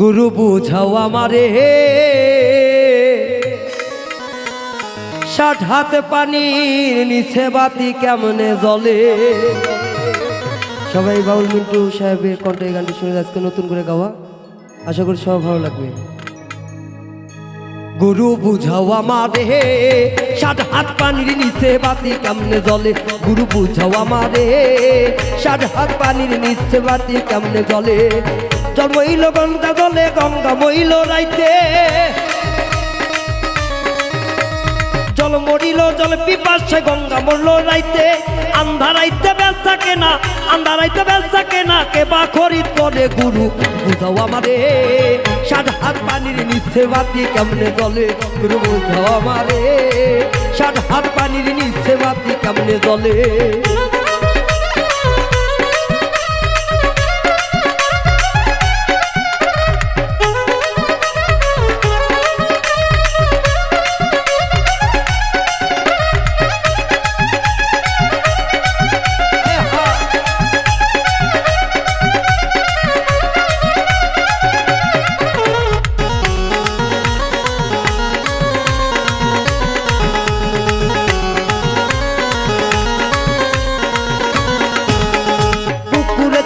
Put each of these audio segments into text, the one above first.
গুরু বুঝাও আমারে ষাট হাত পানির নিচে বাতি কেমনে জলে সবাই বাউল মিন্টু সাহেবের কণ্ঠে গানটি শুনে আজকে নতুন করে গাওয়া। আশা করি সব ভালো লাগবে। গুরু বুঝাও আমারে ষাট হাত পানির নিচে বাতি কেমনে জলে গুরু বুঝাও আমারে ষাট হাত পানির নিচে বাতি কেমনে জলে জন্মইল গঙ্গা জলে গঙ্গা মইল রাইতে। জল মরিল, জল পিপাসে গঙ্গা মরল রাইতে। আন্ধারাইতে বেচা কেনা আন্ধারাইতে বেচা কেনা, কে বা খরিদ করে গুরু, বুঝাও আমারে। ষাট হাত পানির নিচে বাতি কেমনে জলে গুরু, বুঝাও আমারে। ষাট হাত পানির নিচে বাতি কেমনে জলে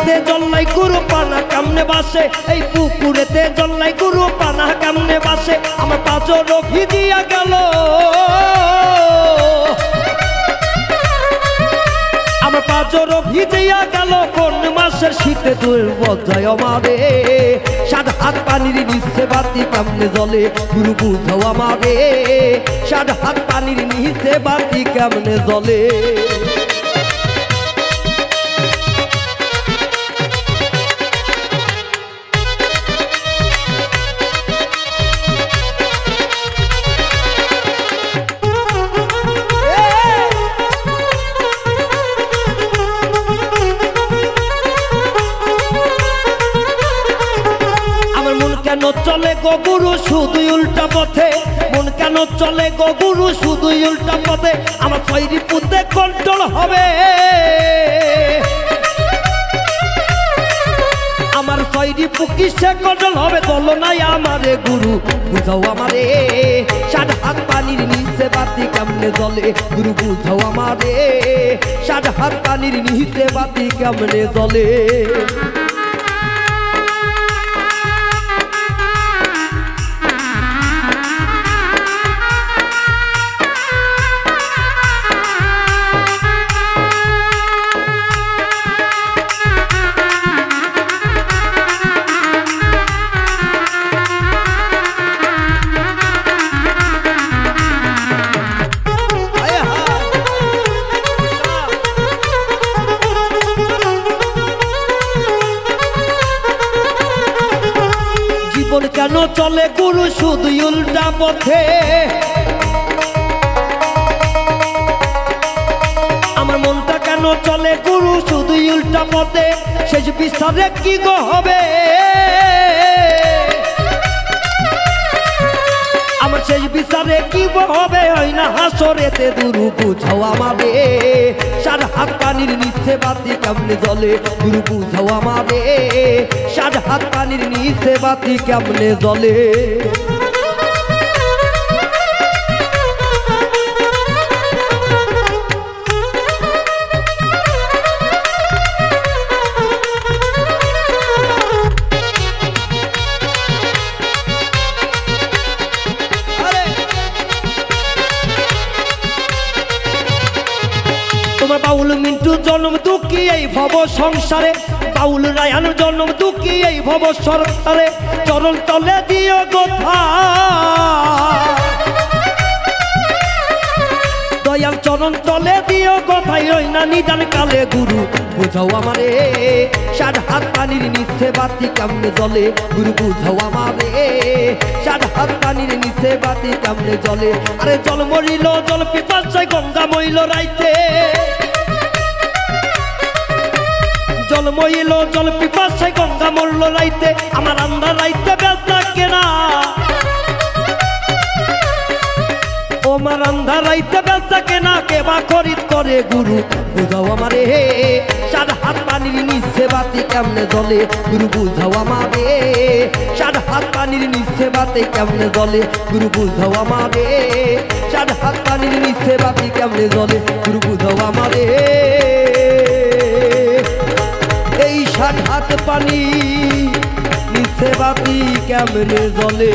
পুকুরেতে জল্লাই গুরু পানা কেমনে বাসে। এই পুকুরেতে জল্লাই গুরু পানা কামনে বাসে। আমার পাঁচর ভিজিয়া গেল। আমার পাঁচর ভিজিয়া গেল। কোন মাসের শীতে দূর বজায় আমারে সাত হাত পানির নিচে বাতি কামনে জলে গুরু বুঝাও আমারে সাত হাত পানির নিচে বাতি কেমনে জলে। কেন চলে গো গুরু শুধু উল্টা পথে? মন কেন চলে গো গুরু শুধু উল্টা পথে? আমার শরীর পুতে কন্ট্রোল হবে। আমার শরীর পুকি সে কন্ট্রোল হবে? বলো নাই আমারে গুরু, বুঝাও আমারে। ষাট হাত পানির নিচে বাতি কেমনে জলে গুরু, বুঝাও আমারে। ষাট হাত পানির নিচে বাতি কেমনে জলে চলে গুরু শুধু উল্টা পথে। আমার মনটা কেন চলে গুরু শুধু উল্টা পথে? শেষ বিশ্বাসে কি গো হবে? আমার শেষ বিচারে কি হবে? হয় না হাসরেতে দুরু বুঝাও আমাদের সার হাত পানির নিচে বাতি কেমনে জলে দুরু বুঝাও আমাদের সার হাত পানির নিচে বাতি কেমনে জলে তোমার বাউল মিন্টু জন্ম, দুঃখী এই ভব সংসারে। বাউল রায়ান জন্ম, দুঃখী এই ভব সরকারে। চরণ তলে দিও গোথা না নিদান কালে গুরু, বুঝাও আমারে। ষাট হাত পানির নিচে বাতি কেমনে জলে গুরু, বুঝাও আমারে। ষাট হাত পানির নিচে বাতি কেমনে জলে আরে জল মরিল, জল পিপাসায় গঙ্গা মইল রাইতে। জল মইল জল পিপাসায় গঙ্গা মরল রাইতে। আমার আন্ধার রাইতে বেচা কেনা। আমার আন্ধার আন্ধারাইতে বেচা কেনা কে বা খরিদ করে গুরু। বুঝাও আমারে হে সাত হাত পানির নিচে বাতি কেমনে জলে গুরু, বুঝাও আমারে সাত হাত পানির নিচে বাতি কেমনে জলে গুরু, বুঝাও আমারে সাত হাত পানির নিচে বাতি কেমনে জলে গুরু, বুঝাও আমারে। এই সাত হাত পানি নিচে বাতি কেমনে জলে